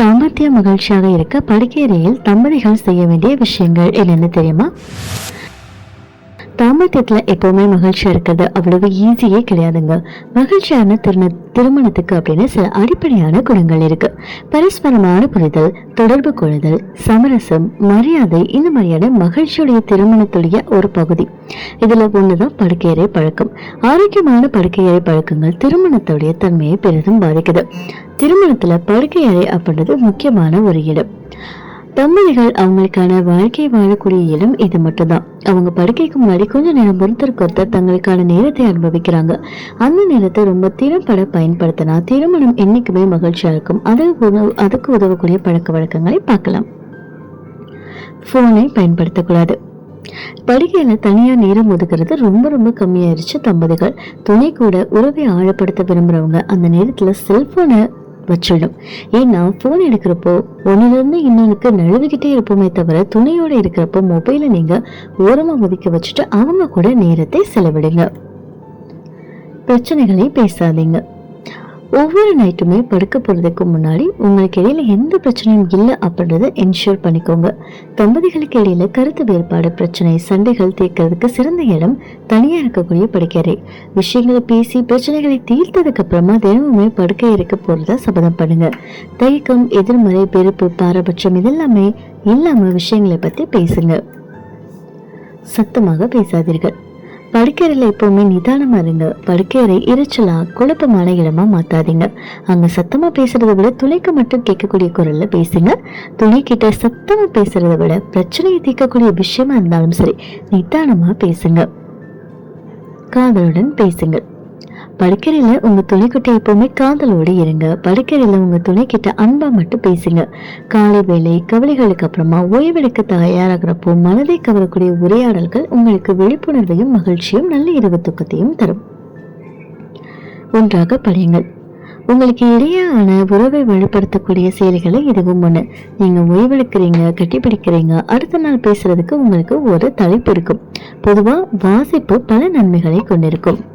தாம்பத்திய மகிழ்ச்சியாக இருக்க படுக்கையறையில் தம்பதிகள் செய்ய வேண்டிய விஷயங்கள் என்னென்னு தெரியுமா? தாம்பத்தியத்துல எப்போவுமே மகிழ்ச்சியா இருக்கிறது அவ்வளவு ஈஸியே கிடையாதுங்க. மகிழ்ச்சியான திருமண திருமணத்துக்கு அப்படின்னு சில அடிப்படையான குணங்கள் இருக்கு. பரஸ்பரமான புரிதல் தொடர்பு கொள்ளுதல் சமரசம் மரியாதை இந்த மாதிரியான மகிழ்ச்சியுடைய திருமணத்துடைய ஒரு பகுதி. இதுல ஒண்ணுதான் படுக்கையறை பழக்கம். ஆரோக்கியமான படுக்கையறை பழக்கங்கள் திருமணத்துடைய தன்மையை பெரிதும் பாதிக்குது. திருமணத்துல படுக்கையறை அப்படின்றது முக்கியமான ஒரு இடம். தம்பதிகள் அவங்களுக்கான வாழ்க்கை வாழக்கூடிய இடம் இது மட்டும்தான். அவங்க படுக்கைக்கு முன்னாடி கொஞ்ச நேரம் ஒருத்தருக்கு தங்களுக்கான நேரத்தை அனுபவிக்கிறாங்க. அந்த நேரத்தை ரொம்ப திறம்பட பயன்படுத்தினா திருமணம் என்னைக்குமே மகிழ்ச்சியா இருக்கும். அதுக்கு உதவு அதுக்கு உதவக்கூடிய பழக்க வழக்கங்களை பார்க்கலாம். ஃபோனை பயன்படுத்தக்கூடாது. படுக்கையில தனியா நேரம் ஒதுக்குறது ரொம்ப ரொம்ப கம்மியாயிருச்சு தம்பதிகள். துணை கூட உறவை ஆழப்படுத்த விரும்புறவங்க அந்த நேரத்துல செல்போனை வச்சிடும். ஏன்னா ஃபோன் எடுக்கிறப்போ ஒன்றுலேருந்து இன்னொன்றுக்கு நழுவிக்கிட்டே இருப்போமே தவிர துணையோடு இருக்கிறப்போ மொபைலை நீங்கள் ஓரமாக ஒதுக்கி வச்சுட்டு அவங்க கூட நேரத்தை செலவிடுங்க. பிரச்சனைகளை பேசாதீங்க. ஒவ்வொரு நைட்டுமே படுக்க போகிறதுக்கு முன்னாடி உங்களுக்கு இடையில எந்த பிரச்சனையும் இல்லை அப்படின்றத என்ஷூர் பண்ணிக்கோங்க. தம்பதிகளுக்கு இடையில கருத்து வேறுபாடு பிரச்சனை சண்டைகள் தீர்க்கறதுக்கு சிறந்த இடம் தனியாக இருக்கக்கூடிய படுக்கறை விஷயங்களை பேசி பிரச்சனைகளை தீர்த்ததுக்கு அப்புறமா தினமுமே படுக்கை இருக்க போறதா சபதம் பண்ணுங்க. தயக்கம் எதிர்மறை பெருப்பு பாரபட்சம் இதெல்லாமே இல்லாம விஷயங்களை பத்தி பேசுங்க. சத்தமாக பேசாதீர்கள். படுக்கையறையில் எப்பவுமே நிதானமா இருங்க. படுக்கையறை இரைச்சலா குழப்பமான இடமா மாத்தாதீங்க. அங்க சத்தமா பேசுறதை விட துளைக்கு மட்டும் கேட்கக்கூடிய குரல்ல பேசுங்க. துணை கிட்ட சத்தமா பேசுறதை விட பிரச்சனையை தீர்க்கக்கூடிய விஷயமா இருந்தாலும் சரி நிதானமா பேசுங்க. காதலுடன் பேசுங்கள். படுக்கையில உங்க துணைக்கிட்ட எப்பவுமே காதலோடு இருங்க. படுக்கையில உங்க துணை கிட்ட அன்பா மட்டும் பேசுங்க. காலை வேலை கவலைகளுக்கு அப்புறமா ஓய்வெடுக்க தயாராகிறப்போ மனதை கவரக்கூடிய உரையாடல்கள் உங்களுக்கு விழிப்புணர்வையும் மகிழ்ச்சியும் நல்ல இரவு தூக்கத்தையும் தரும். ஒன்றாக படியுங்கள். உங்களுக்கு இடையான உறவை வலுப்படுத்தக்கூடிய செயல்களை இதுவும் ஒண்ணு. நீங்க ஓய்வெடுக்கிறீங்க கட்டிப்பிடிக்கிறீங்க அடுத்த நாள் பேசுறதுக்கு உங்களுக்கு ஒரு தலைப்பு இருக்கும். பொதுவா வாசிப்பு பல நன்மைகளை கொண்டிருக்கும்.